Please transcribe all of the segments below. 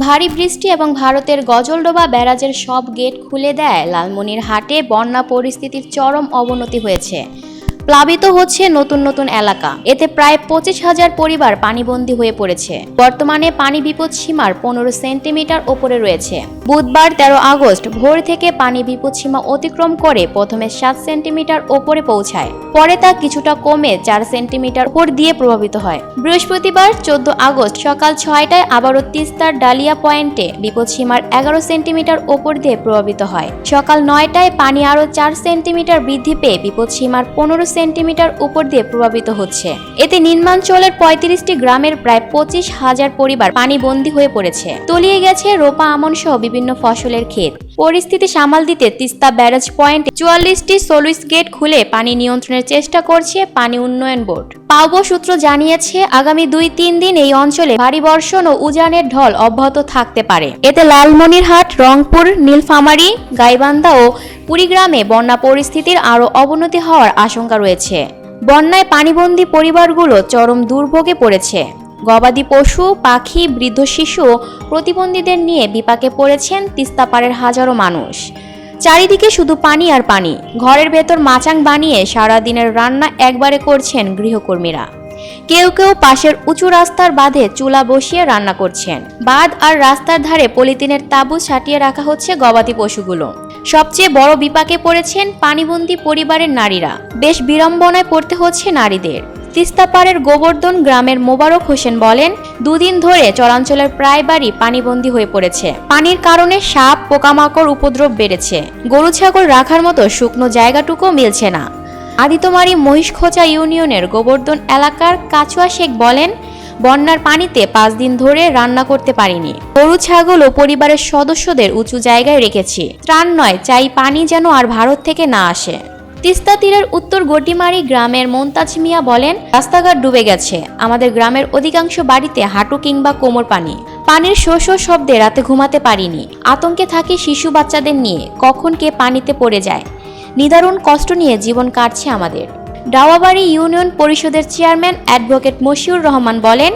ভারী বৃষ্টি এবং ভারতের গজলডোবা ব্যারাজের সব গেট খুলে দেয় লালমনির হাটে বন্যা পরিস্থিতির চরম অবনতি হয়েছে। প্লাবিত হচ্ছে নতুন নতুন এলাকা। এতে প্রায় পঁচিশ হাজার পরিবার পানিবন্দী হয়ে পড়েছে। বর্তমানে পানি বিপদ সীমার পনেরো সেন্টিমিটার ওপরে রয়েছে। বুধবার তেরো আগস্ট ভোর থেকে পানি বিপদ সীমা অতিক্রম করে প্রথমে সাত সেন্টিমিটার ওপরে পৌঁছায়। পরে তা কিছুটা কমে চার সেন্টিমিটার উপর দিয়ে প্রভাবিত হয়। বৃহস্পতিবার চোদ্দ আগস্ট সকাল ছয়টায় আবারও তিস্তার ডালিয়া পয়েন্টে বিপদসীমার এগারো সেন্টিমিটার ওপর দিয়ে প্রভাবিত হয়। সকাল নয়টায় পানি আরও চার সেন্টিমিটার বৃদ্ধি পেয়ে বিপদসীমার পনেরো সেন্টিমিটার উপর দিয়ে প্রভাবিত হচ্ছে। এতে নিম্নাঞ্চলের পঁয়ত্রিশটি গ্রামের প্রায় পঁচিশ হাজার পরিবার পানিবন্দী হয়ে পড়েছে। তলিয়ে গেছে রোপা আমন সহ বিভিন্ন ফসলের ক্ষেত। পরিস্থিতি সামাল দিতে তিস্তা ব্যারাজ পয়েন্টে চুয়াল্লিশটি সলুইস গেট খুলে পানি নিয়ন্ত্রণের চেষ্টা করছে পানি উন্নয়ন বোর্ড। পাওবো সূত্র জানিয়েছে, আগামী দুই তিন দিন এই অঞ্চলে ভারী বর্ষণ ও উজানের ঢল অব্যাহত থাকতে পারে। এতে লালমনিরহাট, রংপুর, নীলফামারী, গাইবান্ধা ও কুড়িগ্রামে বন্যা পরিস্থিতির আরও অবনতি হওয়ার আশঙ্কা রয়েছে। বন্যায় পানিবন্দী পরিবারগুলো চরম দুর্ভোগে পড়েছে। গবাদি পশু, পাখি, বৃদ্ধ শিশু প্রতিবন্ধীদের নিয়ে বিপাকে পড়েছেন তিস্তাপাড়ের হাজারো মানুষ। চারিদিকে শুধু পানি আর পানি। ঘরের ভেতর মাচাং বানিয়ে সারা দিনের রান্না একবারে করছেন গৃহকর্মীরা। কেউ কেউ পাশের উঁচু রাস্তার বাঁধে চুলা বসিয়ে রান্না করছেন। বাঁধ আর রাস্তার ধারে পলিথিনের তাঁবু ছাটিয়ে রাখা হচ্ছে গবাদি পশুগুলো। সবচেয়ে বড় বিপাকে পড়েছেন পানিবন্দী পরিবারের নারীরা। বেশ বিড়ম্বনায় পড়তে হচ্ছে নারীদের। তিস্তাপাড়ের গোবর্ধন গ্রামের মোবারক হোসেন বলেন, দুদিন ধরে চরাঞ্চলের প্রায় বাড়ি পানিবন্দী হয়ে পড়েছে। পানির কারণে সাপ, পোকামাকড়, উপদ্রব বেড়েছে। গরু ছাগল রাখার মতো শুকনো জায়গাটুকু মিলছে না। আদিতমারি মহিষখোঁচা ইউনিয়নের গোবর্ধন এলাকার কাছুয়া শেখ বলেন, বন্যার পানিতে পাঁচ দিন ধরে রান্না করতে পারিনি। গরু, ছাগল ও পরিবারের সদস্যদের উঁচু জায়গায় রেখেছি। ত্রাণ নয়, চাই পানি যেন আর ভারত থেকে না আসে। তিস্তা তীরের উত্তর গটিমারি গ্রামের মোন্তাজ মিয়া বলেন, রাস্তাঘাট ডুবে গেছে। আমাদের গ্রামের অধিকাংশ বাড়িতে হাঁটু কিংবা কোমর পানি। পানির শো শো শব্দে রাতে ঘুমাতে পারিনি। আতঙ্কে থাকি শিশু বাচ্চাদের নিয়ে, কখন কে পানিতে পড়ে যায়। নিদারুণ কষ্ট নিয়ে জীবন কাটছে আমাদের। ডাওয়াবাড়ি ইউনিয়ন পরিষদের চেয়ারম্যান অ্যাডভোকেট মশিউর রহমান বলেন,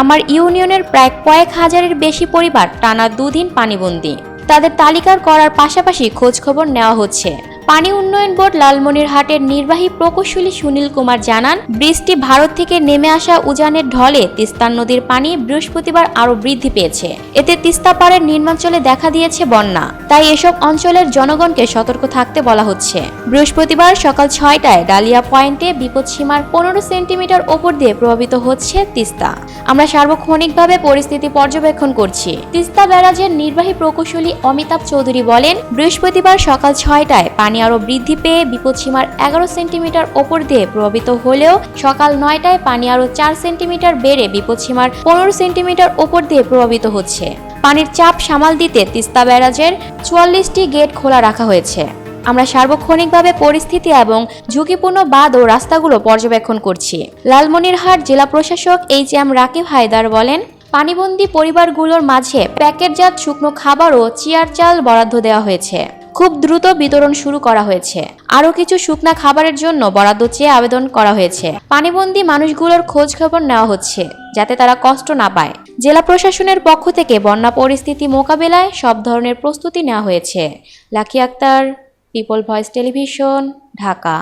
আমার ইউনিয়নের প্রায় কয়েক হাজারের বেশি পরিবার টানা দুদিন পানিবন্দী। তাদের তালিকার করার পাশাপাশি খোঁজখবর নেওয়া হচ্ছে। পানি উন্নয়ন বোর্ড লালমনিরহাটের নির্বাহী প্রকৌশলী সুনীল কুমার জানান, বৃষ্টি ভারত থেকে নেমে আসা উজানের ঢলে তিস্তা নদীর পানি বৃহস্পতিবার আরও বৃদ্ধি পেয়েছে। এতে তিস্তা পাড়ের নির্মাঞ্চলে দেখা দিয়েছে বন্যা। তাই এসব অঞ্চলের জনগণকে সতর্ক থাকতে বলা হচ্ছে। বৃহস্পতিবার সকাল ছয়টায় ডালিয়া পয়েন্টে বিপদসীমার পনেরো সেন্টিমিটার ওপর দিয়ে প্রভাবিত হচ্ছে তিস্তা। আমরা সার্বক্ষণিকভাবে পরিস্থিতি পর্যবেক্ষণ করছি। তিস্তা ব্যারাজের নির্বাহী প্রকৌশলী অমিতাভ চৌধুরী বলেন, বৃহস্পতিবার সকাল ছয়টায় পানি আরও বৃদ্ধি পেয়ে বিপদসীমার এগারো সেন্টিমিটার ওপর দিয়ে প্রভাবিত হলেও সকাল নয়টায় পানি আরও চার সেন্টিমিটার বেড়ে বিপদসীমার পনেরো সেন্টিমিটার ওপর দিয়ে প্রভাবিত হচ্ছে। পানির চাপ সামাল দিতে তিস্তা ব্যারাজের চুয়াল্লিশটি গেট খোলা রাখা হয়েছে। আমরা সার্বক্ষণিকভাবে পরিস্থিতি এবং ঝুঁকিপূর্ণ বাঁধ ও রাস্তাগুলো পর্যবেক্ষণ করছি। লালমনিরহাট জেলা প্রশাসক এইচ এম রাকিব হায়দার বলেন, পানিবন্দী পরিবারগুলোর মাঝে প্যাকেটজাত শুকনো খাবার ও চিয়ার চাল বরাদ্দ দেওয়া হয়েছে। খুব দ্রুত বিতরণ শুরু করা হয়েছে। আরও কিছু শুকনা খাবারের জন্য বরাদ্দ চেয়ে আবেদন করা হয়েছে। পানিবন্দি মানুষগুলোর খোঁজ খবর নেওয়া হচ্ছে, যাতে তারা কষ্ট না পায়। জেলা প্রশাসনের পক্ষ থেকে বন্যা পরিস্থিতি মোকাবেলায় সব ধরনের প্রস্তুতি নেওয়া হয়েছে। Lucky Akter, people voice television, Dhaka.